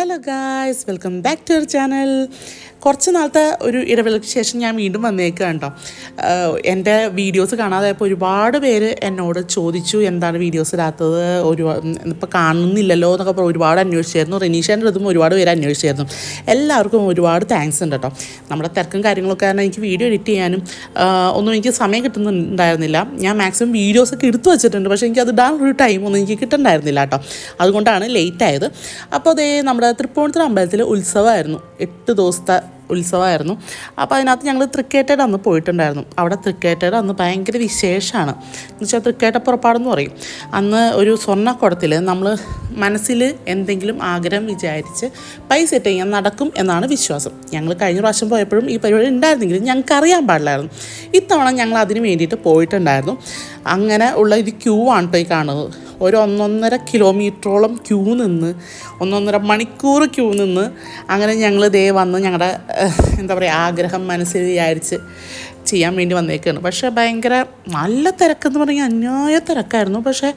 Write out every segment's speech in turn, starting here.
Hello guys welcome back to our channel കുറച്ച് നാളത്തെ ഒരു ഇടവേളയ്ക്ക് ശേഷം ഞാൻ വീണ്ടും വന്നേക്കുക കേട്ടോ. എന്റെ വീഡിയോസ് കാണാതായപ്പോൾ ഒരുപാട് പേര് എന്നോട് ചോദിച്ചു എന്താണ് വീഡിയോസ് ഇടാത്തത്? ഒരു ഇപ്പോൾ കാണുന്നില്ലല്ലോ എന്നൊക്കെ പറഞ്ഞ് ഒരുപാട് അന്വേഷിച്ചായിരുന്നു റിനീഷേന്റെ അടുത്തും ഒരുപാട് പേര് അന്വേഷിച്ചായിരുന്നു എല്ലാവർക്കും ഒരുപാട് താങ്ക്സ് ഉണ്ട് കേട്ടോ. നമ്മുടെ തിരക്കും കാര്യങ്ങളൊക്കെ കാരണം എനിക്ക് വീഡിയോ എഡിറ്റ് ചെയ്യാനും ഒന്നും എനിക്ക് സമയം കിട്ടുന്നുണ്ടായിരുന്നില്ല. ഞാൻ മാക്സിമം വീഡിയോസൊക്കെ എടുത്തു വെച്ചിട്ടുണ്ട്. പക്ഷേ എനിക്ക് അത് ഇടാൻ ഒരു ടൈം ഒന്നും എനിക്ക് കിട്ടുന്നുണ്ടായിരുന്നില്ല കേട്ടോ. അതുകൊണ്ടാണ് ലേറ്റ് ആയത്. അപ്പോൾ അതേ നമ്മുടെ തൃപ്പൂണിത്തുറ അമ്പലത്തിലെ ഉത്സവമായിരുന്നു. എട്ട് ദിവസത്തെ ഉത്സവമായിരുന്നു. അപ്പോൾ അതിനകത്ത് ഞങ്ങൾ തൃക്കേറ്റയുടെ അന്ന് പോയിട്ടുണ്ടായിരുന്നു. അവിടെ തൃക്കേറ്റയുടെ അന്ന് ഭയങ്കര വിശേഷമാണ്. എന്ന് വെച്ചാൽ തൃക്കേട്ട പുറപ്പാടെന്ന് പറയും. അന്ന് ഒരു സ്വർണക്കുടത്തിൽ നമ്മൾ മനസ്സിൽ എന്തെങ്കിലും ആഗ്രഹം വിചാരിച്ച് പൈസ ഇട്ട് കഴിഞ്ഞാൽ നടക്കും എന്നാണ് വിശ്വാസം. ഞങ്ങൾ കഴിഞ്ഞ പ്രാവശ്യം പോയപ്പോഴും ഈ പരിപാടി ഉണ്ടായിരുന്നെങ്കിലും ഞങ്ങൾക്ക് അറിയാൻ പാടില്ലായിരുന്നു. ഇത്തവണ ഞങ്ങൾ അതിന് വേണ്ടിയിട്ട് പോയിട്ടുണ്ടായിരുന്നു. അങ്ങനെ ഉള്ള ഒരു ക്യൂ ആണ് പോയി കാണുന്നത്. ഒരു ഒന്നൊന്നര കിലോമീറ്ററോളം ക്യൂ നിന്ന് ഒന്നൊന്നര മണിക്കൂർ ക്യൂ നിന്ന് അങ്ങനെ ഞങ്ങൾ ദേ വന്ന് ഞങ്ങളുടെ എന്താ പറയുക ആഗ്രഹം മനസ്സിൽ വിചാരിച്ച് ചെയ്യാൻ വേണ്ടി വന്നേക്കാണ്. പക്ഷേ ഭയങ്കര നല്ല തിരക്കെന്ന് പറഞ്ഞാൽ അന്യായ തിരക്കായിരുന്നു. പക്ഷേ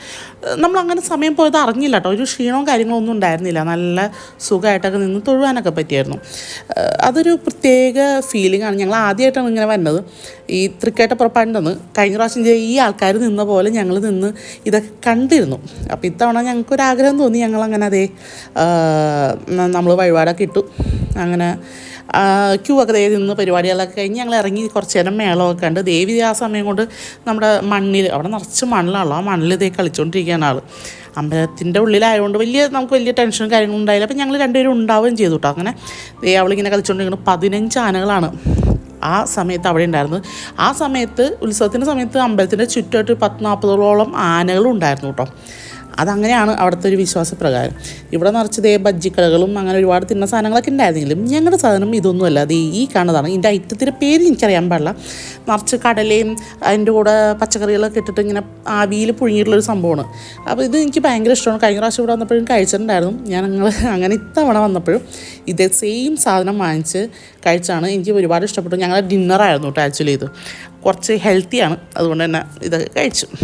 നമ്മൾ നമ്മളങ്ങനെ സമയം പോയത് അറിഞ്ഞില്ല കേട്ടോ. ഒരു ക്ഷീണവും കാര്യങ്ങളൊന്നും ഉണ്ടായിരുന്നില്ല. നല്ല സുഖമായിട്ടൊക്കെ നിന്ന് തൊഴുവാനൊക്കെ പറ്റിയായിരുന്നു. അതൊരു പ്രത്യേക ഫീലിംഗ് ആണ്. ഞങ്ങൾ ആദ്യമായിട്ടാണ് ഇങ്ങനെ വന്നത്. ഈ തൃക്കേട്ട പുറപ്പാണ്ടെന്ന് കഴിഞ്ഞ പ്രാവശ്യം ഈ ആൾക്കാർ നിന്ന പോലെ ഞങ്ങൾ നിന്ന് ഇതൊക്കെ കണ്ടിരുന്നു. അപ്പോൾ ഇത്തവണ ഞങ്ങൾക്കൊരാഗ്രഹം തോന്നി ഞങ്ങളങ്ങനെ അതേ നമ്മൾ വഴിപാടൊക്കെ ഇട്ടു. അങ്ങനെ ക്യൂ ഒക്കെ ദേവി നിന്ന് പരിപാടികളൊക്കെ കഴിഞ്ഞ് ഞങ്ങൾ ഇറങ്ങി കുറച്ച് നേരം മേളമൊക്കെ കണ്ട് ദേവി ആ സമയം കൊണ്ട് നമ്മുടെ മണ്ണിൽ അവിടെ നിറച്ച് മണ്ണിലാണല്ലോ ആ മണ്ണിൽ ഇതേ കളിച്ചുകൊണ്ടിരിക്കുകയാണ് ആൾ അമ്പലത്തിന്റെ ഉള്ളിലായതുകൊണ്ട് വലിയ നമുക്ക് വലിയ ടെൻഷനും കാര്യങ്ങളും ഉണ്ടായില്ല. അപ്പം ഞങ്ങൾ രണ്ടുപേരും ഉണ്ടാവുകയും ചെയ്തു കേട്ടോ അങ്ങനെ ദേ അവളിങ്ങനെ കളിച്ചുകൊണ്ടിരിക്കുന്നത് പതിനഞ്ച് ആനകളാണ് ആ സമയത്ത് അവിടെ ഉണ്ടായിരുന്നു ആ സമയത്ത് ഉത്സവത്തിന്റെ സമയത്ത് അമ്പലത്തിന്റെ ചുറ്റുമായിട്ട് പത്ത് നാൽപ്പതോളം ആനകളും ഉണ്ടായിരുന്നു കേട്ടോ അതങ്ങനെയാണ് അവിടുത്തെ ഒരു വിശ്വാസപ്രകാരം. ഇവിടെ നിറച്ച് ദേ ബജ്ജിക്കടകളും അങ്ങനെ ഒരുപാട് തിന്ന സാധനങ്ങളൊക്കെ ഉണ്ടായിരുന്നെങ്കിലും ഞങ്ങളുടെ സാധനം ഇതൊന്നുമല്ല. അത് ഈ കാണുന്നതാണ്. ഇതിന്റെ ഐറ്റത്തിന്റെ പേര് എനിക്കറിയാൻ പാടില്ല. നിറച്ച് കടലയും അതിന്റെ കൂടെ പച്ചക്കറികളൊക്കെ ഇട്ടിട്ട് ഇങ്ങനെ ആവിയിൽ പുഴുങ്ങിയിട്ടുള്ളൊരു സംഭവമാണ്. അപ്പോൾ ഇത് എനിക്ക് ഭയങ്കര ഇഷ്ടമാണ്. കഴിഞ്ഞ പ്രാവശ്യം ഇവിടെ വന്നപ്പോഴും കഴിച്ചിട്ടുണ്ടായിരുന്നു. ഞാൻ ഞങ്ങൾ അങ്ങനെ ഇത്തവണ വന്നപ്പോഴും ഇതേ സെയിം സാധനം വാങ്ങിച്ച് കഴിച്ചാണ് എനിക്ക് ഒരുപാട് ഇഷ്ടപ്പെട്ടു ഞങ്ങളുടെ ഡിന്നറായിരുന്നു കേട്ടോ ആക്ച്വലി ഇത്. കുറച്ച് ഹെൽത്തിയാണ് അതുകൊണ്ട് തന്നെ ഇതൊക്കെ കഴിച്ചു.